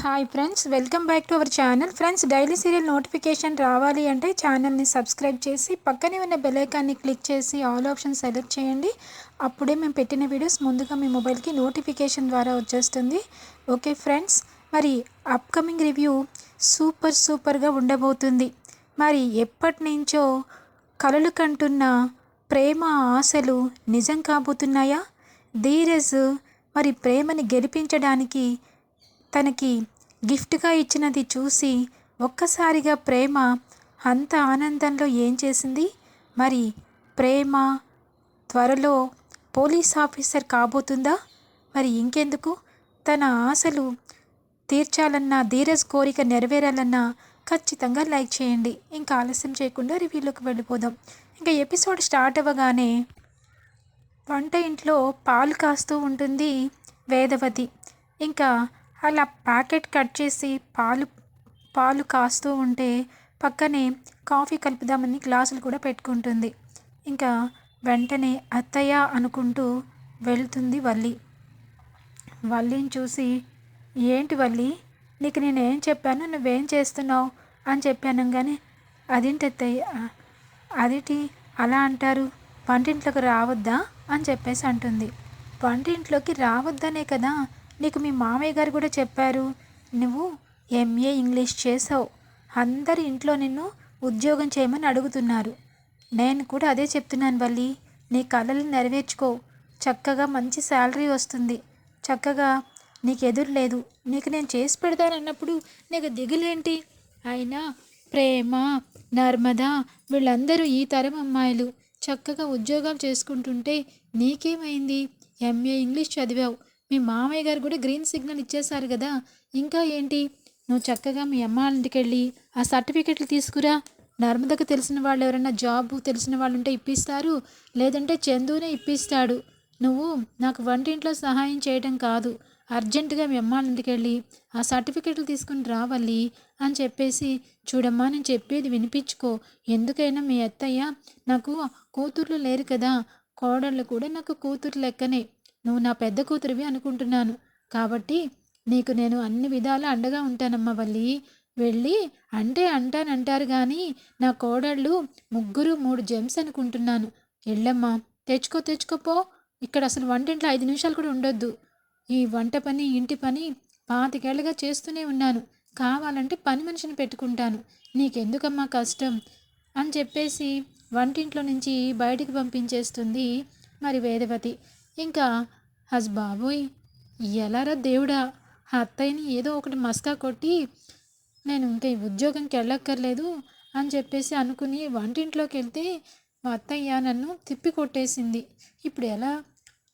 Hi friends welcome back to our channel friends daily serial notification రావాలి అంటే ఛానల్ని subscribe చేసి పక్కనే ఉన్న బెల్ ఐకాన్ని క్లిక్ చేసి ఆల్ ఆప్షన్ సెలెక్ట్ చేయండి. అప్పుడే మేము పెట్టిన వీడియోస్ ముందుగా మీ మొబైల్కి నోటిఫికేషన్ ద్వారా వచ్చేస్తుంది. ఓకే ఫ్రెండ్స్ మరి అప్కమింగ్ రివ్యూ సూపర్ సూపర్గా ఉండబోతుంది. మరి ఎప్పటి నుంచో కలలు కంటున్న ప్రేమ ఆశలు నిజం కాబోతున్నాయా? ధీరజ్ మరి ప్రేమని గెలిపించడానికి తనకి గిఫ్ట్గా ఇచ్చినది చూసి ఒక్కసారిగా ప్రేమ అంత ఆనందంలో ఏం చేసింది? మరి ప్రేమ త్వరలో పోలీస్ ఆఫీసర్ కాబోతుందా? మరి ఇంకెందుకు? తన ఆశలు తీర్చాలన్నా ధీరజ్ కోరిక నెరవేరాలన్నా ఖచ్చితంగా లైక్ చేయండి. ఇంకా ఆలస్యం చేయకుండా రివ్యూలోకి వెళ్ళిపోదాం. ఇంకా ఎపిసోడ్ స్టార్ట్ అవ్వగానే వంట ఇంట్లో పాలు కాస్తూ ఉంటుంది వేదవతి. ఇంకా అలా ప్యాకెట్ కట్ చేసి పాలు పాలు కాస్తూ ఉంటే పక్కనే కాఫీ కలుపుదామని గ్లాసులు కూడా పెట్టుకుంటుంది. ఇంకా వెంటనే అత్తయ్య అనుకుంటూ వెళ్తుంది వల్లి. వల్లిని చూసి ఏంటి వల్లి? నీకు నేను ఏం చెప్పాను? నువ్వేం చేస్తున్నావు? అని చెప్పాను కానీ అదేంటి అత్తయ్య? అదేంటి అలా అంటారు? వంటింట్లోకి రావద్దా? అని చెప్పేసి అంటుంది. వంటింట్లోకి రావద్దనే కదా? నీకు మీ మామయ్య గారు కూడా చెప్పారు. నువ్వు ఎంఏ ఇంగ్లీష్ చేసావు. అందరి ఇంట్లో నిన్ను ఉద్యోగం చేయమని అడుగుతున్నారు. నేను కూడా అదే చెప్తున్నాను వల్లి. నీ కళలు నెరవేర్చుకో. చక్కగా మంచి శాలరీ వస్తుంది. చక్కగా నీకు ఎదురు లేదు. నీకు నేను చేసి పెడతానన్నప్పుడు నీకు దిగులేంటి? అయినా ప్రేమ నర్మద వీళ్ళందరూ ఈ తరం అమ్మాయిలు. చక్కగా ఉద్యోగాలు చేసుకుంటుంటే నీకేమైంది? ఎంఏ ఇంగ్లీష్ చదివావు. మీ మామయ్య గారు కూడా గ్రీన్ సిగ్నల్ ఇచ్చేశారు కదా. ఇంకా ఏంటి? నువ్వు చక్కగా మీ అమ్మ ఇంటికి వెళ్ళి ఆ సర్టిఫికెట్లు తీసుకురా. నర్మదకు తెలిసిన వాళ్ళు ఎవరైనా జాబ్ తెలిసిన వాళ్ళు ఉంటే ఇప్పిస్తారు. లేదంటే చందునే ఇప్పిస్తాడు. నువ్వు నాకు వంటింట్లో సహాయం చేయడం కాదు. అర్జెంటుగా మీ అమ్మ ఇంటికి వెళ్ళి ఆ సర్టిఫికెట్లు తీసుకుని రావాలి అని చెప్పేసి చూడమ్మా నేను చెప్పేది వినిపించుకో. ఎందుకైనా మీ అత్తయ్య నాకు కూతుర్లు లేరు కదా. కోడళ్ళు కూడా నాకు కూతురు లెక్కనే. నువ్వు నా పెద్ద కూతురివి అనుకుంటున్నాను. కాబట్టి నీకు నేను అన్ని విధాలా అండగా ఉంటానమ్మా వల్లి. వెళ్ళి అంటే అంటానంటారు కానీ నా కోడళ్ళు ముగ్గురు మూడు జెమ్స్ అనుకుంటున్నాను. వెళ్ళమ్మా తెచ్చుకో తెచ్చుకోపో ఇక్కడ అసలు వంటింట్లో ఐదు నిమిషాలు కూడా ఉండొద్దు. ఈ వంట పని ఇంటి పని పాతికేళ్ళగా చేస్తూనే ఉన్నాను. కావాలంటే పని మనిషిని పెట్టుకుంటాను. నీకెందుకమ్మా కష్టం? అని చెప్పేసి వంటింట్లో నుంచి బయటికి పంపించేస్తుంది మరి వేదవతి. ఇంకా హస్ బాబోయ్ ఎలారా దేవుడా? ఆ అత్తయ్యని ఏదో ఒకటి మస్కా కొట్టి నేను ఇంకా ఈ ఉద్యోగంకి వెళ్ళక్కర్లేదు అని చెప్పేసి అనుకుని వంటింట్లోకి వెళ్తే మా అత్తయ్య నన్ను తిప్పి కొట్టేసింది. ఇప్పుడు ఎలా?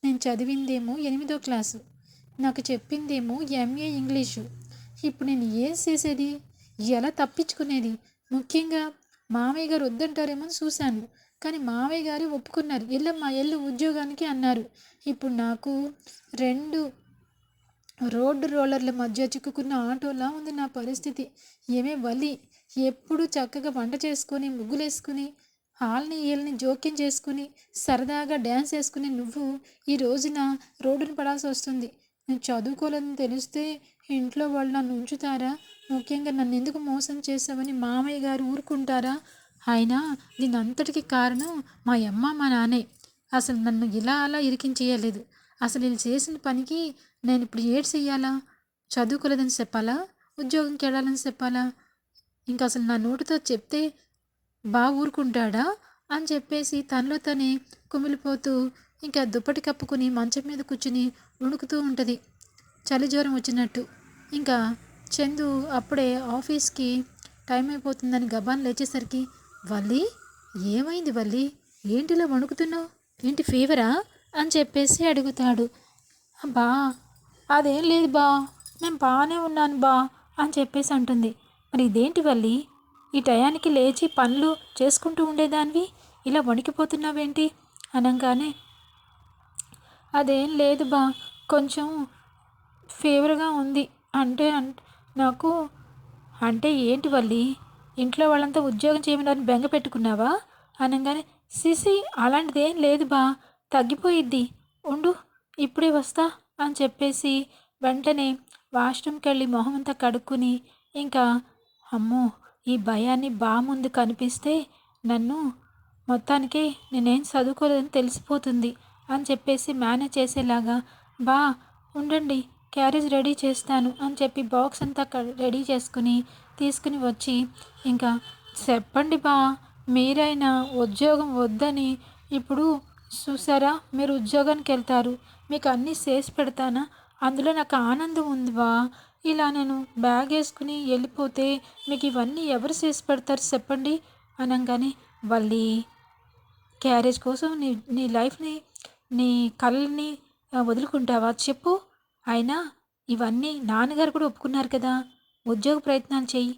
నేను చదివిందేమో ఎనిమిదో క్లాసు. నాకు చెప్పిందేమో ఎంఏ ఇంగ్లీషు. ఇప్పుడు నేను ఏం చేసేది? ఎలా తప్పించుకునేది? ముఖ్యంగా మామయ్య గారు వద్దంటారేమో చూశాను. కానీ మామయ్య గారు ఒప్పుకున్నారు. వెళ్ళమ్మా ఎల్లు ఉద్యోగానికి అన్నారు. ఇప్పుడు నాకు రెండు రోడ్డు రోలర్ల మధ్య చిక్కుకున్న ఆటోలా ఉంది నా పరిస్థితి. ఏమే వలి? ఎప్పుడు చక్కగా వంట చేసుకొని ముగ్గులేసుకుని హాల్ని వీళ్ళని జోక్యం చేసుకుని సరదాగా డ్యాన్స్ వేసుకుని నువ్వు ఈ రోజున రోడ్డును పడాల్సి వస్తుంది. నేను చదువుకోలేదని తెలిస్తే ఇంట్లో వాళ్ళు నన్ను ఉంచుతారా? ముఖ్యంగా నన్ను ఎందుకు మోసం చేసావని మామయ్య గారు ఊరుకుంటారా? అయినా దీనంతటికి కారణం మా అమ్మ మా నాన్నే. అసలు నన్ను ఇలా అలా ఇరికించేయలేదు. అసలు నేను చేసిన పనికి నేను ఇప్పుడు ఏడ్ చెయ్యాలా? చదువుకోలేదని చెప్పాలా? ఉద్యోగంకి వెళ్ళాలని చెప్పాలా? ఇంకా అసలు నా నోటితో చెప్తే బాగా ఊరుకుంటాడా? అని చెప్పేసి తనలో తనే కుమిలిపోతూ ఇంకా దుప్పటి కప్పుకుని మంచం మీద కూర్చుని ఉణుకుతూ ఉంటుంది. చలి జ్వరం వచ్చినట్టు. ఇంకా చందు అప్పుడే ఆఫీస్కి టైం అయిపోతుందని గబాన్ లేచేసరికి వల్లి ఏమైంది వల్లి? ఏంటిలా వణుకుతున్నావు? ఏంటి ఫీవరా? అని చెప్పేసి అడుగుతాడు. బా అదేం లేదు బా నేను బాగానే ఉన్నాను బా అని చెప్పేసి అంటుంది. మరి ఇదేంటి వల్లి? ఈ టయానికి లేచి పనులు చేసుకుంటూ ఉండేదానివి? ఇలా వణికిపోతున్నావేంటి? అనగానే అదేం లేదు బా కొంచెం ఫీవర్గా ఉంది. అంటే నాకు అంటే ఏంటి వల్లి? ఇంట్లో వాళ్ళంతా ఉద్యోగం చేయమని బెంగ పెట్టుకున్నావా? అనగానే సిసి అలాంటిది ఏం లేదు బా తగ్గిపోయిద్ది. ఉండు ఇప్పుడే వస్తా అని చెప్పేసి వెంటనే వాష్రూమ్కి వెళ్ళి మొహం అంతా కడుక్కుని ఇంకా అమ్మో ఈ భయాన్ని బా ముందు కనిపిస్తే నన్ను మొత్తానికి నేనేం చదువుకోలేదని తెలిసిపోతుంది అని చెప్పేసి మేనేజ్ చేసేలాగా బా ఉండండి క్యారేజ్ రెడీ చేస్తాను అని చెప్పి బాక్స్ అంతా రెడీ చేసుకుని తీసుకుని వచ్చి ఇంకా చెప్పండి బా మీరైనా ఉద్యోగం వద్దని ఇప్పుడు చూసారా? మీరు ఉద్యోగానికి వెళ్తారు. మీకు అన్నీ చేసి పెడతానా? అందులో నాకు ఆనందం ఉంది బా. ఇలా నేను బ్యాగ్ వేసుకుని వెళ్ళిపోతే మీకు ఇవన్నీ ఎవరు చేసి పెడతారు చెప్పండి అనగానే వాళ్ళీ క్యారేజ్ కోసం నీ నీ లైఫ్ని నీ కళ్ళని వదులుకుంటావా చెప్పు. అయినా ఇవన్నీ నాన్నగారు కూడా ఒప్పుకున్నారు కదా. ఉద్యోగ ప్రయత్నాలు చెయ్యి.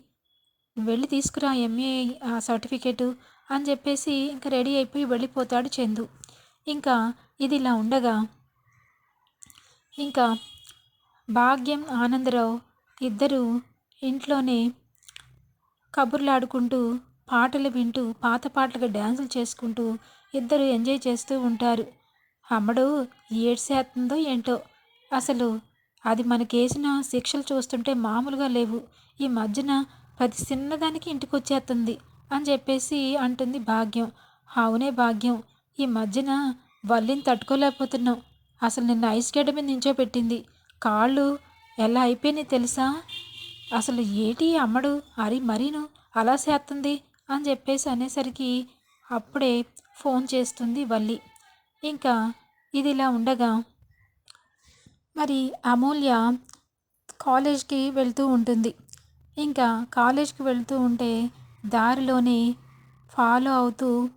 వెళ్ళి తీసుకురా ఎంఏ ఆ సర్టిఫికేటు అని చెప్పేసి ఇంకా రెడీ అయిపోయి వెళ్ళిపోతాడు చందు. ఇంకా ఇది ఇలా ఉండగా ఇంకా భాగ్యం ఆనందరావు ఇద్దరు ఇంట్లోనే కబుర్లాడుకుంటూ పాటలు వింటూ పాత పాటలుగా డ్యాన్సులు చేసుకుంటూ ఇద్దరు ఎంజాయ్ చేస్తూ ఉంటారు. అమ్మడు ఏడ్సేస్తుందో ఏంటో అసలు అది మనకేసిన శిక్షలు చూస్తుంటే మామూలుగా లేవు. ఈ మధ్యన ప్రతి చిన్నదానికి ఇంటికి వచ్చేస్తుంది అని చెప్పేసి అంటుంది భాగ్యం. అవునే భాగ్యం. ఈ మధ్యన వల్లిని తట్టుకోలేకపోతున్నాం. అసలు నిన్న ఐస్ గడ్డ మీద నించోపెట్టింది. కాళ్ళు ఎలా అయిపోయినాయి తెలుసా? అసలు ఏటి అమ్మడు? అరి మరీను అలా చేస్తుంది అని చెప్పేసి అనేసరికి అప్పుడే ఫోన్ చేస్తుంది వల్లి. ఇంకా ఇది ఇలా ఉండగా మరి అమూల్య కాలేజ్కి వెళ్తూ ఉంటుంది. ఇంకా కాలేజ్కి వెళ్తూ ఉంటే దారిలోనే ఫాలో అవుతూ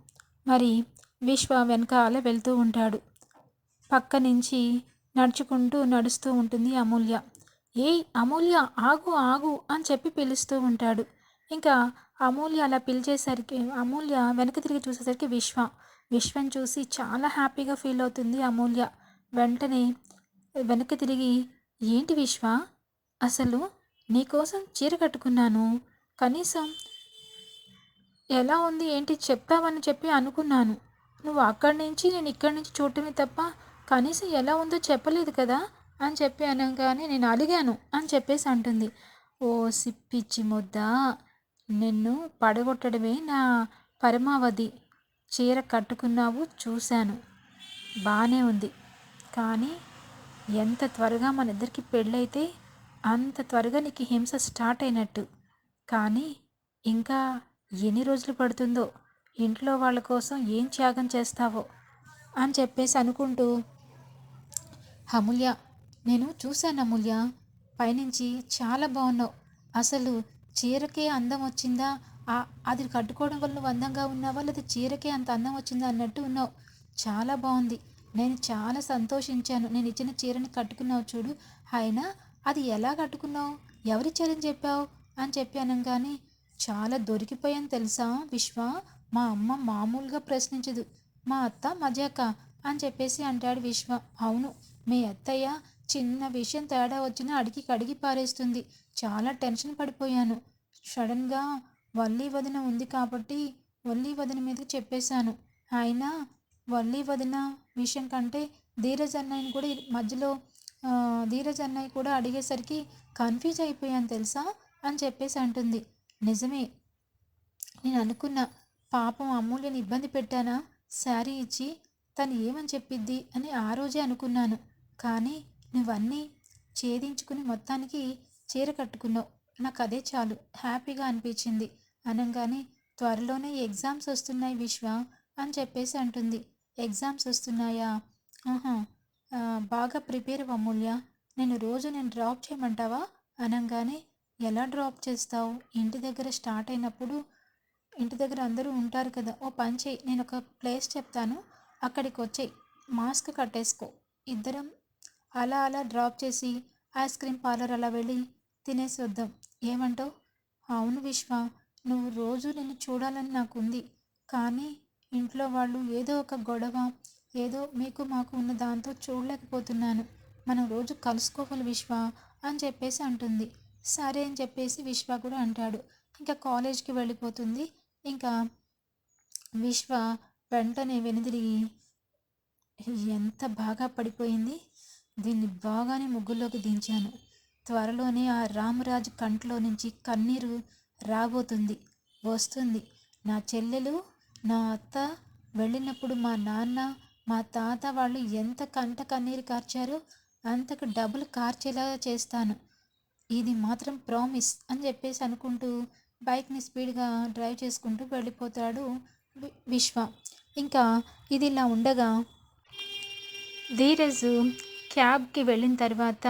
మరి విశ్వ వెనకాల వెళ్తూ ఉంటాడు. పక్క నుంచి నడుచుకుంటూ నడుస్తూ ఉంటుంది అమూల్య. ఏయ్ అమూల్య ఆగు ఆగు అని చెప్పి పిలుస్తూ ఉంటాడు. ఇంకా అమూల్య అలా పిలిచేసరికి అమూల్య వెనక తిరిగి చూసేసరికి విశ్వ. విశ్వం చూసి చాలా హ్యాపీగా ఫీల్ అవుతుంది అమూల్య. వెంటనే వెనక్కి తిరిగి ఏంటి విశ్వ? అసలు నీకోసం చీర కట్టుకున్నాను. కనీసం ఎలా ఉంది ఏంటి చెప్తావని చెప్పి అనుకున్నాను. నువ్వు అక్కడి నుంచి నేను ఇక్కడి నుంచి చూడటమే తప్ప కనీసం ఎలా ఉందో చెప్పలేదు కదా అని చెప్పి అనగానే నేను అడిగాను అని చెప్పేసి అంటుంది. ఓ సిప్పిచ్చి ముద్ద! నిన్ను పడగొట్టడమే నా పరమావధి. చీర కట్టుకున్నావు చూశాను. బాగానే ఉంది. కానీ ఎంత త్వరగా మన ఇద్దరికి పెళ్ళైతే అంత త్వరగా నీకు హింస స్టార్ట్ అయినట్టు. కానీ ఇంకా ఎన్ని రోజులు పడుతుందో ఇంట్లో వాళ్ళ కోసం ఏం త్యాగం చేస్తావో అని చెప్పేసి అనుకుంటూ అమూల్య నేను చూశాను అమూల్య పైనుంచి చాలా బాగున్నావు. అసలు చీరకే అందం వచ్చిందా? అది కట్టుకోవడం వల్ల నువ్వు అందంగా ఉన్నావా? లేదా చీరకే అంత అందం వచ్చిందా? అన్నట్టు ఉన్నావు. చాలా బాగుంది. నేను చాలా సంతోషించాను. నేను ఇచ్చిన చీరని కట్టుకున్నావు చూడు. ఆయన అది ఎలా కట్టుకున్నావు? ఎవరి చీరని చెప్పావు? అని చెప్పాను కానీ చాలా దొరికిపోయాను తెలుసా విశ్వ? మా అమ్మ మామూలుగా ప్రశ్నించదు. మా అత్త మజాక అని చెప్పేసి అంటాడు విశ్వ. అవును మీ అత్తయ్య చిన్న విషయం తేడా వచ్చినా అడిగి కడిగి పారేస్తుంది. చాలా టెన్షన్ పడిపోయాను. సడన్గా వల్లి వదిన ఉంది కాబట్టి వల్లి వదిన మీద చెప్పేశాను. ఆయన వల్లి వదిన విషయం కంటే ధీరజ్ అన్నయ్యని కూడా మధ్యలో ధీరజ్ అన్నయ్య కూడా అడిగేసరికి కన్ఫ్యూజ్ అయిపోయాను తెలుసా అని చెప్పేసి అంటుంది. నిజమే. నేను అనుకున్న పాపం అమూల్యని ఇబ్బంది పెట్టానా? శారీ ఇచ్చి తను ఏమని చెప్పిద్ది అని ఆ రోజే అనుకున్నాను. కానీ నువ్వన్నీ ఛేదించుకుని మొత్తానికి చీర కట్టుకున్నావు. నాకు అదే చాలు. హ్యాపీగా అనిపించింది. అనగానే త్వరలోనే ఎగ్జామ్స్ వస్తున్నాయి విశ్వ అని చెప్పేసి అంటుంది. ఎగ్జామ్స్ వస్తున్నాయా? ఆహా. బాగా ప్రిపేర్ అమూల్య. నేను రోజు నేను డ్రాప్ చేయమంటావా? అనగానే ఎలా డ్రాప్ చేస్తావు? ఇంటి దగ్గర స్టార్ట్ అయినప్పుడు ఇంటి దగ్గర అందరూ ఉంటారు కదా ఓ పని చేయి. నేను ఒక ప్లేస్ చెప్తాను. అక్కడికి వచ్చేయి. మాస్క్ కట్టేసుకో. ఇద్దరం అలా అలా డ్రాప్ చేసి ఐస్ క్రీమ్ పార్లర్ అలా వెళ్ళి తినేసి వద్దాం. ఏమంటావు? అవును విశ్వ. నువ్వు రోజు నిన్ను చూడాలని నాకు ఉంది కానీ ఇంట్లో వాళ్ళు ఏదో ఒక గొడవ ఏదో మీకు మాకు ఉన్న దాంతో చూడలేకపోతున్నాను. మనం రోజు కలుసుకోవాలి విశ్వ అని చెప్పేసి అంటుంది. సరే అని చెప్పేసి విశ్వ కూడా అంటాడు. ఇంకా కాలేజ్కి వెళ్ళిపోతుంది. ఇంకా విశ్వ వెంటనే వెనుదిరిగి ఎంత బాగా పడిపోయింది. దీన్ని బాగానే ముగ్గుల్లోకి దించాను. త్వరలోనే ఆ రామరాజు కంట్లో నుంచి కన్నీరు రాబోతుంది వస్తుంది. నా చెల్లెలు నా అత్త వెళ్ళినప్పుడు మా నాన్న మా తాత వాళ్ళు ఎంత కంట కన్నీరు కార్చారో అంతకు డబ్బులు కార్చేలా చేస్తాను. ఇది మాత్రం ప్రామిస్ అని చెప్పేసి అనుకుంటూ బైక్ని స్పీడ్గా డ్రైవ్ చేసుకుంటూ వెళ్ళిపోతాడు విశ్వ. ఇంకా ఇది ఇలా ఉండగా ధీరజు క్యాబ్కి వెళ్ళిన తర్వాత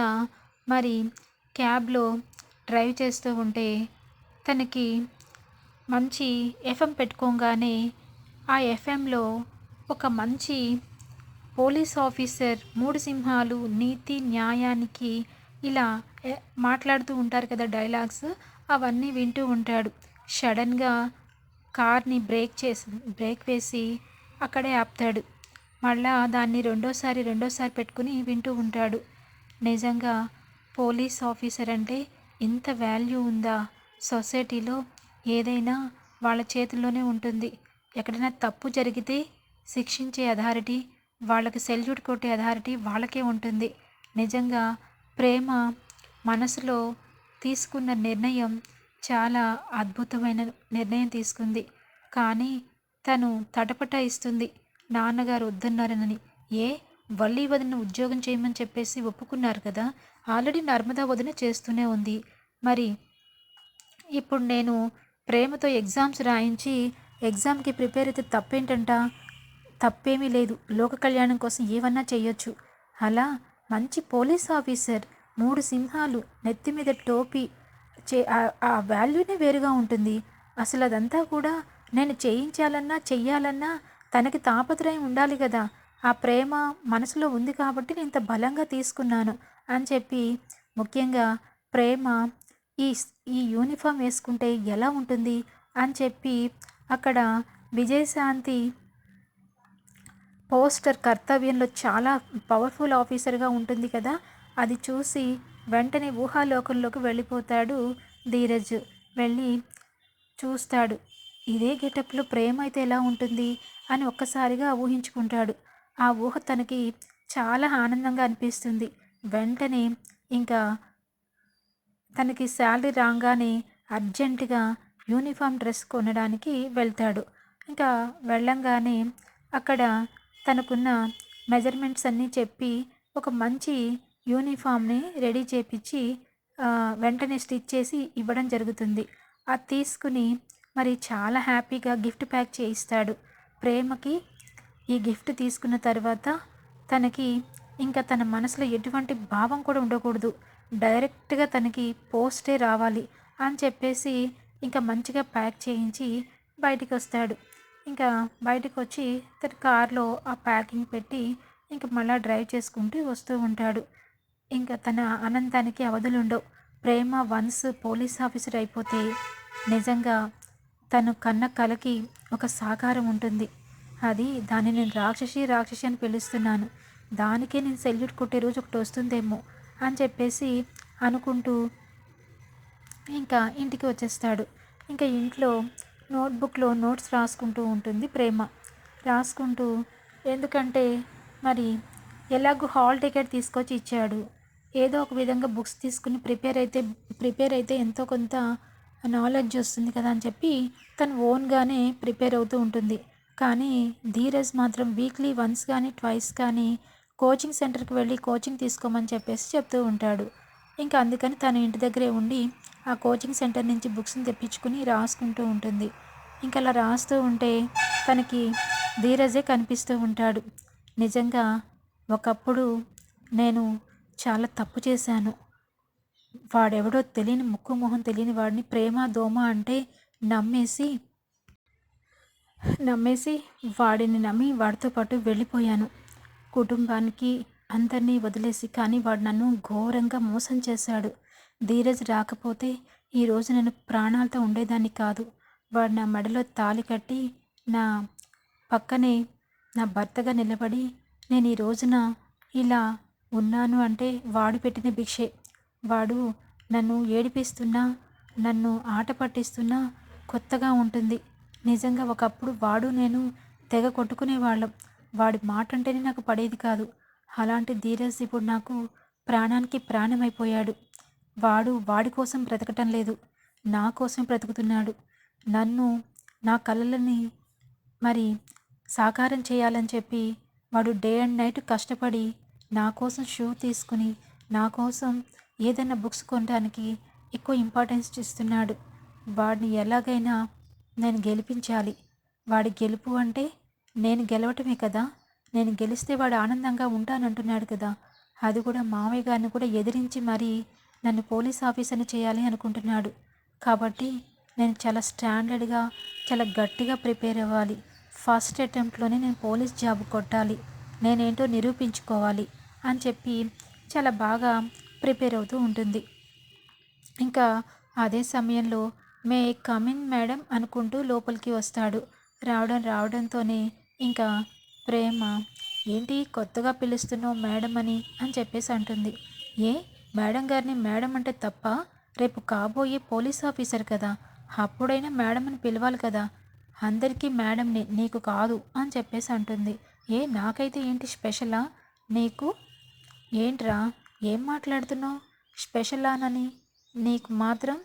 మరి క్యాబ్లో డ్రైవ్ చేస్తూ ఉంటే తనకి మంచి ఎఫ్ఎం పెట్టుకోగానే ఆ ఎఫ్ఎంలో ఒక మంచి పోలీస్ ఆఫీసర్ మూడు సింహాలు నీతి న్యాయానికి ఇలా మాట్లాడుతూ ఉంటారు కదా డైలాగ్స్ అవన్నీ వింటూ ఉంటాడు. సడన్గా కార్ని బ్రేక్ చేసి బ్రేక్ వేసి అక్కడే ఆపుతాడు. మళ్ళా దాన్ని రెండోసారి రెండోసారి పెట్టుకుని వింటూ ఉంటాడు. నిజంగా పోలీస్ ఆఫీసర్ అంటే ఇంత వాల్యూ ఉందా? సొసైటీలో ఏదైనా వాళ్ళ చేతుల్లోనే ఉంటుంది. ఎక్కడైనా తప్పు జరిగితే శిక్షించే అథారిటీ వాళ్ళకి సెల్యూట్ కొట్టే అథారిటీ వాళ్ళకే ఉంటుంది. నిజంగా ప్రేమ మనసులో తీసుకున్న నిర్ణయం చాలా అద్భుతమైన నిర్ణయం తీసుకుంది. కానీ తను తటపట ఇస్తుంది. నాన్నగారు వద్దన్నారనని. ఏ? వల్లి వదిన ఉద్యోగం చేయమని చెప్పేసి ఒప్పుకున్నారు కదా? ఆల్రెడీ నర్మదా వదిన చేస్తూనే ఉంది. మరి ఇప్పుడు నేను ప్రేమతో ఎగ్జామ్స్ రాయించి ఎగ్జామ్కి ప్రిపేర్ అయితే తప్పేంటంట? తప్పేమీ లేదు. లోక కళ్యాణం కోసం ఏమన్నా చేయొచ్చు అలా మంచి పోలీస్ ఆఫీసర్ మూడు సింహాలు నెత్తి మీద టోపీ చే ఆ వాల్యూనే వేరుగా ఉంటుంది. అసలు అదంతా కూడా నేను చేయించాలన్నా చెయ్యాలన్నా తనకి తాపత్రయం ఉండాలి కదా. ఆ ప్రేమ మనసులో ఉంది కాబట్టి నేను ఇంత బలంగా తీసుకున్నాను అని చెప్పి ముఖ్యంగా ప్రేమ ఈ ఈ యూనిఫామ్ వేసుకుంటే ఎలా ఉంటుంది అని చెప్పి అక్కడ విజయశాంతి పోస్టర్ కర్తవ్యంలో చాలా పవర్ఫుల్ ఆఫీసర్గా ఉంటుంది కదా. అది చూసి వెంటనే ఊహాలోకంలోకి వెళ్ళిపోతాడు ధీరజ్. వెళ్ళి చూస్తాడు ఇదే గెటప్లో ప్రేమ అయితే ఎలా ఉంటుంది? అని ఒక్కసారిగా ఊహించుకుంటాడు. ఆ ఊహ తనకి చాలా ఆనందంగా అనిపిస్తుంది. వెంటనే ఇంకా తనకి శాలరీ రాగానే అర్జెంటుగా యూనిఫామ్ డ్రెస్ కొనడానికి వెళ్తాడు. ఇంకా వెళ్ళంగానే అక్కడ తనకున్న మెజర్మెంట్స్ అన్నీ చెప్పి ఒక మంచి యూనిఫామ్ని రెడీ చేపించి వెంటనే స్టిచ్ చేసి ఇవ్వడం జరుగుతుంది. అది తీసుకుని మరి చాలా హ్యాపీగా గిఫ్ట్ ప్యాక్ చేయిస్తాడు. ప్రేమకి ఈ గిఫ్ట్ తీసుకున్న తర్వాత తనకి ఇంకా తన మనసులో ఎటువంటి భావం కూడా ఉండకూడదు. డైరెక్ట్గా తనకి పోస్టే రావాలి అని చెప్పేసి ఇంకా మంచిగా ప్యాక్ చేయించి బయటికి వస్తాడు ఇంకా బయటకు వచ్చి తన కార్లో ఆ ప్యాకింగ్ పెట్టి ఇంకా మళ్ళీ డ్రైవ్ చేసుకుంటూ వస్తూ ఉంటాడు. ఇంకా తన ఆనందానికి అవధులుండవు. ప్రేమ వన్స్ పోలీస్ ఆఫీసర్ అయిపోతే నిజంగా తను కన్న కలకి ఒక సాకారం ఉంటుంది. అది దాన్ని నేను రాక్షసి రాక్షసి అని పిలుస్తున్నాను. దానికే నేను సెల్యూట్ కొట్టే రోజు ఒకటి వస్తుందేమో అని చెప్పేసి అనుకుంటూ ఇంకా ఇంటికి వచ్చేస్తాడు. ఇంకా ఇంట్లో నోట్బుక్లో నోట్స్ రాసుకుంటూ ఉంటుంది ప్రేమ. రాసుకుంటూ ఎందుకంటే మరి ఎలాగో హాల్ టికెట్ తీసుకొచ్చి ఇచ్చాడు. ఏదో ఒక విధంగా బుక్స్ తీసుకుని ప్రిపేర్ అయితే ప్రిపేర్ అయితే ఎంతో కొంత నాలెడ్జ్ వస్తుంది కదా అని చెప్పి తను ఓన్గానే ప్రిపేర్ అవుతూ ఉంటుంది. కానీ ధీరజ్ మాత్రం వీక్లీ వన్స్ కానీ ట్వైస్ కానీ కోచింగ్ సెంటర్కి వెళ్ళి కోచింగ్ తీసుకోమని చెప్పేసి చెప్తూ ఉంటాడు. ఇంకా అందుకని తను ఇంటి దగ్గరే ఉండి ఆ కోచింగ్ సెంటర్ నుంచి బుక్స్ని తెప్పించుకుని రాసుకుంటూ ఉంటుంది. ఇంకా అలా రాస్తూ ఉంటే తనకి ధీరజే కనిపిస్తూ ఉంటాడు. నిజంగా ఒకప్పుడు నేను చాలా తప్పు చేశాను. వాడెవడో తెలియని ముక్కు మొహం తెలియని వాడిని ప్రేమ దోమ అంటే నమ్మేసి నమ్మేసి వాడిని నమ్మి వాడితో పాటు వెళ్ళిపోయాను. కుటుంబానికి అందరినీ వదిలేసి కానీ వాడు నన్ను ఘోరంగా మోసం చేశాడు. ధీరజ్ రాకపోతే ఈరోజు నేను ప్రాణాలతో ఉండేదాన్ని కాదు. వాడు నా మెడలో తాలి కట్టి నా పక్కనే నా భర్తగా నిలబడి నేను ఈ రోజున ఇలా ఉన్నాను అంటే వాడు పెట్టిన భిక్షే. వాడు నన్ను ఏడిపిస్తున్నా నన్ను ఆట పట్టిస్తున్నా కొత్తగా ఉంటుంది. నిజంగా ఒకప్పుడు వాడు నేను తెగ కొట్టుకునేవాళ్ళం. వాడి మాట అంటేనే నాకు పడేది కాదు. అలాంటి ధీరజ్ ఇప్పుడు నాకు ప్రాణానికి ప్రాణమైపోయాడు. వాడు వాడి కోసం బ్రతకటం లేదు. నా కోసం బ్రతుకుతున్నాడు. నన్ను నా కళలని మరి సాకారం చేయాలని చెప్పి వాడు డే అండ్ నైట్ కష్టపడి నా కోసం షూ తీసుకుని నా కోసం ఏదైనా బుక్స్ కొనడానికి ఎక్కువ ఇంపార్టెన్స్ ఇస్తున్నాడు. వాడిని ఎలాగైనా నేను గెలిపించాలి. వాడి గెలుపు అంటే నేను గెలవటమే కదా? నేను గెలిస్తే వాడు ఆనందంగా ఉంటానంటున్నాడు కదా. అది కూడా మామయ్య గారిని కూడా ఎదిరించి మరీ నన్ను పోలీస్ ఆఫీసర్ని చేయాలి అనుకుంటున్నాడు. కాబట్టి నేను చాలా స్టాండర్డ్గా చాలా గట్టిగా ప్రిపేర్ అవ్వాలి. ఫస్ట్ అటెంప్ట్లోనే నేను పోలీస్ జాబ్ కొట్టాలి. నేనేంటో నిరూపించుకోవాలి అని చెప్పి చాలా బాగా ప్రిపేర్ అవుతూ ఉంటుంది. ఇంకా అదే సమయంలో మే కమిన్ మేడం అనుకుంటూ లోపలికి వస్తాడు. రావడం రావడంతోనే ఇంకా ప్రేమ. ఏంటి కొత్తగా పిలుస్తున్నావు మేడం అని అని చెప్పేసి అంటుంది. ఏ? మేడం గారిని మేడం అంటే తప్ప? రేపు కాబోయే పోలీస్ ఆఫీసర్ కదా. అప్పుడైనా మేడం అని పిలవాలి కదా. అందరికీ మేడంని నీకు కాదు అని చెప్పేసి అంటుంది. ఏ నాకైతే ఏంటి స్పెషలా? నీకు? ఏంట్రా? ఏం మాట్లాడుతున్నావు? స్పెషలానని? నీకు మాత్రం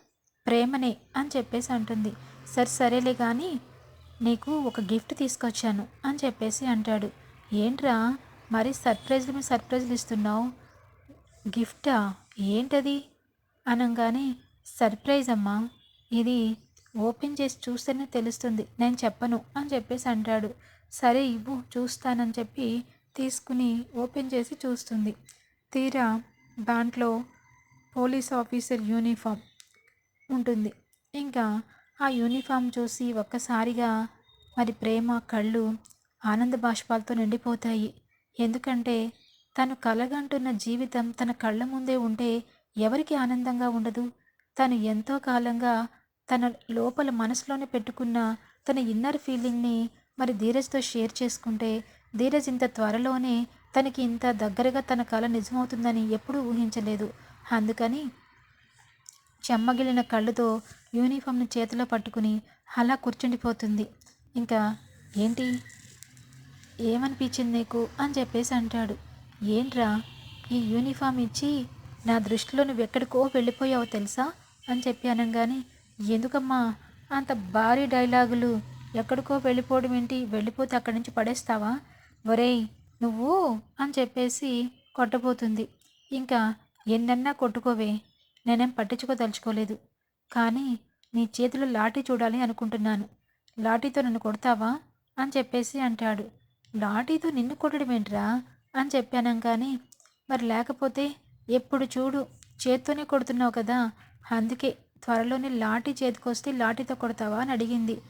ప్రేమనే అని చెప్పేసి అంటుంది. సరే సరేలే కానీ నీకు ఒక గిఫ్ట్ తీసుకొచ్చాను అని చెప్పేసి అంటాడు. ఏంట్రా? మరి సర్ప్రైజ్లు మీ సర్ప్రైజ్లు ఇస్తున్నావు? గిఫ్టా? ఏంటది? అనగానే సర్ప్రైజ్ అమ్మా ఇది ఓపెన్ చేసి చూస్తేనే తెలుస్తుంది నేను చెప్పను అని చెప్పేసి అంటాడు. సరే ఇవ్వు చూస్తానని చెప్పి తీసుకుని ఓపెన్ చేసి చూస్తుంది. తీరా దాంట్లో పోలీస్ ఆఫీసర్ యూనిఫామ్ ఉంటుంది. ఇంకా ఆ యూనిఫామ్ చూసి ఒక్కసారిగా మరి ప్రేమ కళ్ళు ఆనంద బాష్పాలతో నిండిపోతాయి. ఎందుకంటే తను కలగంటున్న జీవితం తన కళ్ళ ముందే ఉంటే ఎవరికి ఆనందంగా ఉండదు? తను ఎంతో కాలంగా తన లోపల మనసులోనే పెట్టుకున్న తన ఇన్నర్ ఫీలింగ్ని మరి ధీరజ్తో షేర్ చేసుకుంటే ధీరజ్ ఇంత త్వరలోనే తనకి ఇంత దగ్గరగా తన కళ నిజమవుతుందని ఎప్పుడూ ఊహించలేదు. అందుకని చెమ్మగిలిన కళ్ళుతో యూనిఫామ్ని చేతిలో పట్టుకుని అలా కూర్చుండిపోతుంది. ఇంకా ఏంటి? ఏమనిపించింది నీకు? అని చెప్పేసి అంటాడు. ఏంట్రా? ఈ యూనిఫామ్ ఇచ్చి నా దృష్టిలో నువ్వు ఎక్కడికో వెళ్ళిపోయావో తెలుసా? అని చెప్పి అనగానే ఎందుకమ్మా? అంత భారీ డైలాగులు. ఎక్కడికో వెళ్ళిపోవడం ఏంటి? వెళ్ళిపోతే అక్కడి నుంచి పడేస్తావా? ఒరేయ్ నువ్వు? అని చెప్పేసి కొట్టబోతుంది. ఇంకా ఎన్నన్నా కొట్టుకోవే. నేనేం పట్టించుకోదలుచుకోలేదు. కానీ నీ చేతిలో లాఠీ చూడాలి అనుకుంటున్నాను. లాఠీతో నన్ను కొడతావా? అని చెప్పేసి అంటాడు. లాఠీతో నిన్ను కొట్టడం ఏంట్రా? అని చెప్పాను కానీ మరి లేకపోతే ఎప్పుడు చూడు చేత్తోనే కొడుతున్నావు కదా? అందుకే త్వరలోనే లాఠీ చేతికొస్తే లాఠీతో కొడతావా? అని అడిగింది.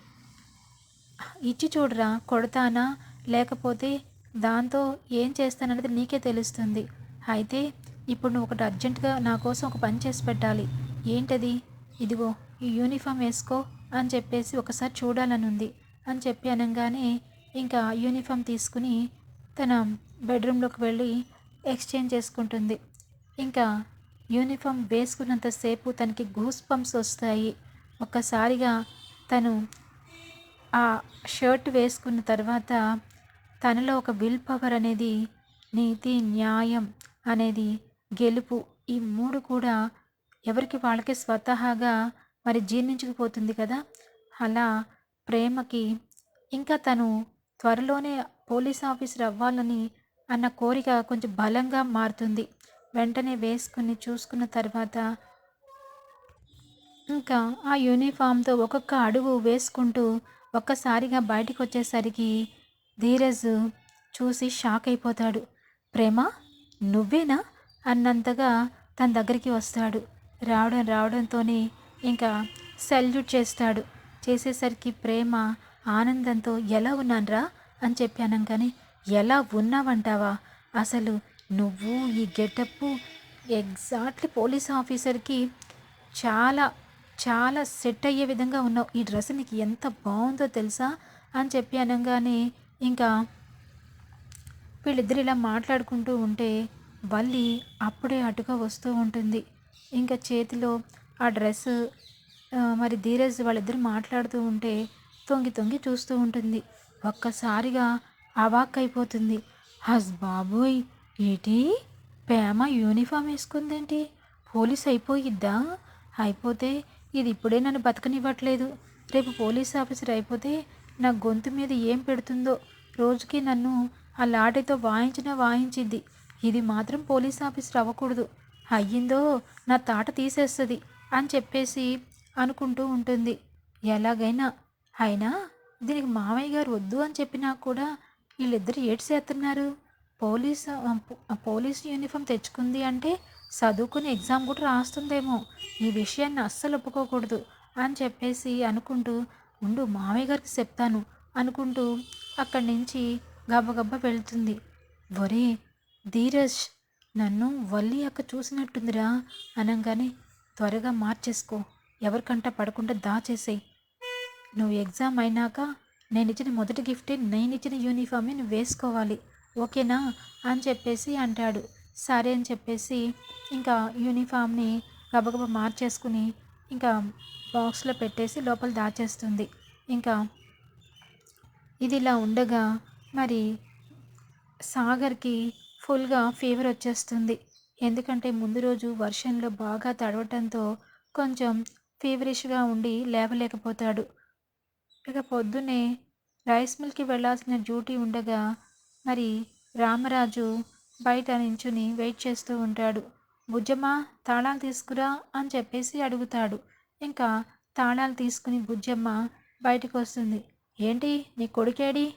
ఇచ్చి చూడరా కొడతానా? లేకపోతే దాంతో ఏం చేస్తానన్నది నీకే తెలుస్తుంది. అయితే ఇప్పుడు నువ్వు ఒకటి అర్జెంటుగా నా కోసం ఒక పని చేసి పెట్టాలి. ఏంటది? ఇదిగో ఈ యూనిఫామ్ వేసుకో అని చెప్పేసి ఒకసారి చూడాలని ఉంది అని చెప్పి అనగానే ఇంకా యూనిఫామ్ తీసుకుని తన బెడ్రూమ్లోకి వెళ్ళి ఎక్స్చేంజ్ చేసుకుంటుంది. ఇంకా యూనిఫామ్ వేసుకున్నంతసేపు తనకి గూస్ పంప్స్ వస్తాయి. ఒక్కసారిగా తను ఆ షర్ట్ వేసుకున్న తర్వాత తనలో ఒక విల్ పవర్ అనేది నీతి న్యాయం అనేది గెలుపు. ఈ మూడు కూడా ఎవరికి వాళ్ళకి స్వతహాగా మరి జీర్ణించుకుపోతుంది కదా? అలా ప్రేమకి ఇంకా తను త్వరలోనే పోలీస్ ఆఫీసర్ అవ్వాలని అన్న కోరిక కొంచెం బలంగా మారుతుంది. వెంటనే వేసుకుని చూసుకున్న తర్వాత ఇంకా ఆ యూనిఫామ్తో ఒక్కొక్క అడుగు వేసుకుంటూ ఒక్కసారిగా బయటికి వచ్చేసరికి ధీరజ్ చూసి షాక్ అయిపోతాడు. ప్రేమ నువ్వేనా? అన్నంతగా తన దగ్గరికి వస్తాడు. రావడం రావడంతోనే ఇంకా సెల్యూట్ చేస్తాడు. చేసేసరికి ప్రేమ ఆనందంతో ఎలా ఉన్నానరా? అని చెప్పాను కానీ ఎలా ఉన్నావంటావా? అసలు నువ్వు ఈ గెటప్పు ఎగ్జాక్ట్లీ పోలీస్ ఆఫీసర్కి చాలా చాలా సెట్ అయ్యే విధంగా ఉన్నావు. ఈ డ్రెస్ నీకు ఎంత బాగుందో తెలుసా? అని చెప్పి అనగానే ఇంకా వీళ్ళిద్దరు ఇలా మాట్లాడుకుంటూ ఉంటే వల్లి అప్పుడే అటుగా వస్తూ ఉంటుంది. ఇంకా చేతిలో ఆ డ్రెస్ మరి ధీరజ్ వాళ్ళిద్దరు మాట్లాడుతూ ఉంటే తొంగి తొంగి చూస్తూ ఉంటుంది. ఒక్కసారిగా అవాక్ అయిపోతుంది. హస్ బాబోయ్! ఏటి? ప్రేమ యూనిఫామ్ వేసుకుందేంటి? పోలీస్ అయిపోయిద్దా? అయిపోతే ఇది ఇప్పుడే నన్ను బతకనివ్వట్లేదు. రేపు పోలీస్ ఆఫీసర్ అయిపోతే నా గొంతు మీద ఏం పెడుతుందో? రోజుకి నన్ను ఆ లాటితో వాయించినా వాయించిద్ది. ఇది మాత్రం పోలీస్ ఆఫీసర్ అవ్వకూడదు. అయ్యిందో నా తాట తీసేస్తుంది అని చెప్పేసి అనుకుంటూ ఉంటుంది. ఎలాగైనా. అయినా దీనికి మామయ్య గారు వద్దు అని చెప్పినా కూడా వీళ్ళిద్దరు ఏడ్చేస్తున్నారు పోలీస్ పోలీస్ యూనిఫామ్ తెచ్చుకుంది అంటే చదువుకుని ఎగ్జామ్ కూడా రాస్తుందేమో. ఈ విషయాన్ని అస్సలు ఒప్పుకోకూడదు అని చెప్పేసి అనుకుంటూ ఉండు మామయ్య గారికి చెప్తాను అనుకుంటూ అక్కడి నుంచి గబగబ వెళ్తుంది. ఒరే ధీరజ్ నన్ను వల్లి అక్క చూసినట్టుందిరా అనగానే త్వరగా మార్చేసుకో. ఎవరికంట పడకుండా దాచేసేయి. నువ్వు ఎగ్జామ్ అయినాక నేను ఇచ్చిన మొదటి గిఫ్టే నేను ఇచ్చిన యూనిఫామే నువ్వు వేసుకోవాలి. ఓకేనా? అని చెప్పేసి అంటాడు. సరే అని చెప్పేసి ఇంకా యూనిఫామ్ని గబగబా మార్చేసుకుని ఇంకా బాక్స్లో పెట్టేసి లోపల దాచేస్తుంది. ఇంకా ఇది ఇలా ఉండగా మరి సాగర్కి ఫుల్గా ఫీవర్ వచ్చేస్తుంది. ఎందుకంటే ముందు రోజు వర్షంలో బాగా తడవటంతో కొంచెం ఫీవరిష్గా ఉండి లేవలేకపోతాడు. ఇక పొద్దున్నే రైస్ మిల్కి వెళ్ళాల్సిన డ్యూటీ ఉండగా మరి రామరాజు బయట నించుని వెయిట్ చేస్తూ ఉంటాడు. బుజ్జమ్మ తాళాలు తీసుకురా అని చెప్పేసి అడుగుతాడు. ఇంకా తాళాలు తీసుకుని బుజ్జమ్మ బయటకు వస్తుంది. ఏంటి నీ కొడుకేడి?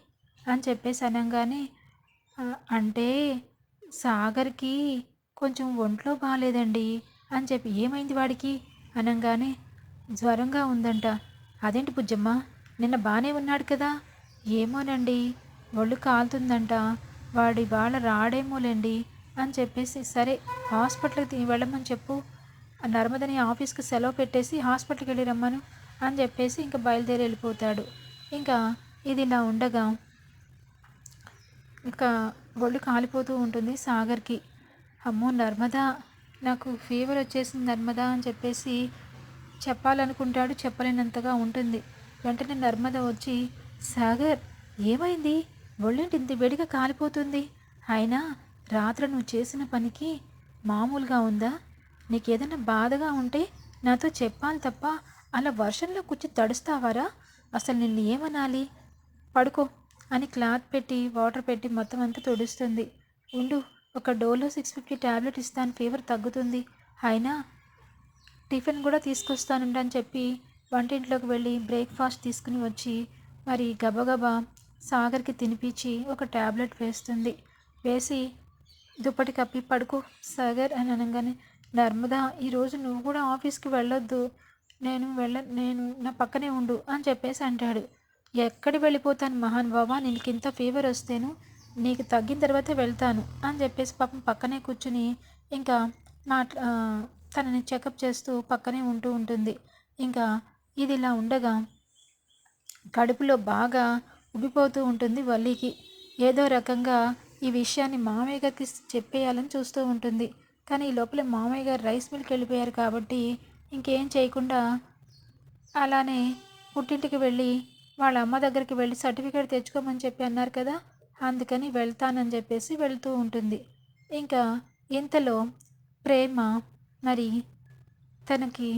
అని చెప్పేసి అనగానే అంటే సాగర్కి కొంచెం ఒంట్లో బాగాలేదండి అని చెప్పి ఏమైంది వాడికి? అనగానే జ్వరంగా ఉందంట. అదేంటి బుజ్జమ్మ? నిన్న బాగానే ఉన్నాడు కదా? ఏమోనండి ఒళ్ళు కాలుతుందంట. వాడి వాళ్ళ రాడేమోలేండి అని చెప్పేసి సరే హాస్పిటల్కి వెళ్ళమని చెప్పు. నర్మదని ఆఫీస్కి సెలవు పెట్టేసి హాస్పిటల్కి వెళ్ళి రమ్మను అని చెప్పేసి ఇంకా బయలుదేరి వెళ్ళిపోతాడు. ఇంకా ఇది ఇలా ఉండగా ఇంకా ఒళ్ళు కాలిపోతూ ఉంటుంది సాగర్కి. అమ్మో నర్మదా నాకు ఫీవర్ వచ్చేసింది నర్మదా అని చెప్పేసి చెప్పాలనుకుంటాడు చెప్పలేనంతగా ఉంటుంది. వెంటనే నర్మద వచ్చి సాగర్ ఏమైంది? ఒళ్ళేంటి ఇంత వేడిగా కాలిపోతుంది? అయినా రాత్రి నువ్వు చేసిన పనికి మామూలుగా ఉందా? నీకేదైనా బాధగా ఉంటే నాతో చెప్పాలి తప్ప అలా వర్షంలో కూర్చి తడుస్తావారా? అసలు నిన్ను ఏమనాలి? పడుకో. అని క్లాత్ పెట్టి వాటర్ పెట్టి మొత్తం అంతా తుడుస్తుంది. ఉండు ఒక డోలో సిక్స్ ఫిఫ్టీ ట్యాబ్లెట్ ఇస్తాను ఫీవర్ తగ్గుతుంది. అయినా టిఫిన్ కూడా తీసుకొస్తానుండి అని చెప్పి వంటింట్లోకి వెళ్ళి బ్రేక్ఫాస్ట్ తీసుకుని వచ్చి మరి గబగబా సాగర్కి తినిపించి ఒక ట్యాబ్లెట్ వేస్తుంది. వేసి దుప్పటి కప్పి పడుకో సాగర్ అని అనగానే నర్మదా ఈరోజు నువ్వు కూడా ఆఫీస్కి వెళ్ళొద్దు. నేను వెళ్ళ నేను నా పక్కనే ఉండు అని చెప్పేసి అంటాడు. ఎక్కడి వెళ్ళిపోతాను మహాన్ బాబా? నీకు ఇంత ఫీవర్ వస్తేను నీకు తగ్గిన తర్వాత వెళ్తాను అని చెప్పేసి పాపం పక్కనే కూర్చుని ఇంకా మాట్లా తనని చెకప్ చేస్తూ పక్కనే ఉంటూ ఉంటుంది. ఇంకా ఇది ఇలా ఉండగా కడుపులో బాగా ఉబ్బిపోతూ ఉంటుంది వల్లికి. ఏదో రకంగా ఈ విషయాన్ని మామయ్య గారికి చెప్పేయాలని చూస్తూ ఉంటుంది. కానీ ఈ లోపల మామయ్య గారు రైస్ మిల్కి వెళ్ళిపోయారు కాబట్టి ఇంకేం చేయకుండా అలానే పుట్టింటికి వెళ్ళి వాళ్ళ అమ్మ దగ్గరికి వెళ్ళి సర్టిఫికేట్ తెచ్చుకోమని చెప్పి అన్నారు కదా అందుకని వెళ్తానని చెప్పేసి వెళ్తూ ఉంటుంది. ఇంకా ఇంతలో ప్రేమ మరి తనకి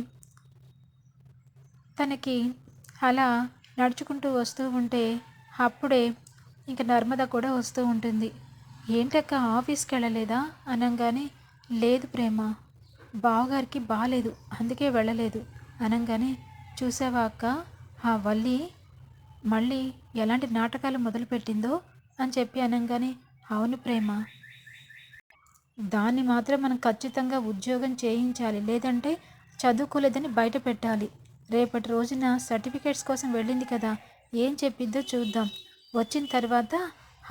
తనకి అలా నడుచుకుంటూ వస్తూ ఉంటే అప్పుడే ఇంక నర్మద కూడా వస్తూ ఉంటుంది. ఏంటక్క ఆఫీస్కి వెళ్ళలేదా? అనగానే లేదు ప్రేమ బావగారికి బాగాలేదు అందుకే వెళ్ళలేదు. అనగానే చూసావా అక్క ఆ వల్లి మళ్ళీ ఎలాంటి నాటకాలు మొదలుపెట్టిందో అని చెప్పి అనగానే అవును ప్రేమ. దాన్ని మాత్రం మనం ఖచ్చితంగా ఉద్యోగం చేయించాలి లేదంటే చదువుకోలేదని బయట పెట్టాలి. రేపటి రోజున సర్టిఫికేట్స్ కోసం వెళ్ళింది కదా ఏం చెప్పిద్దో చూద్దాం. వచ్చిన తర్వాత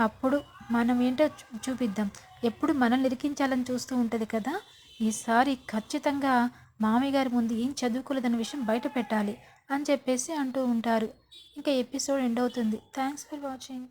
అప్పుడు మనం ఏంటో చూపిద్దాం. ఎప్పుడు మనల్ని ఇరికించాలని చూస్తూ ఉంటుంది కదా ఈసారి ఖచ్చితంగా మామయ్య గారి ముందు ఏం చదువుకోలేదన్న విషయం బయట పెట్టాలి. అని చెప్పేసి అంటూ ఉంటారు. ఇంకా ఎపిసోడ్ ఎండ్ అవుతుంది. Thanks for watching.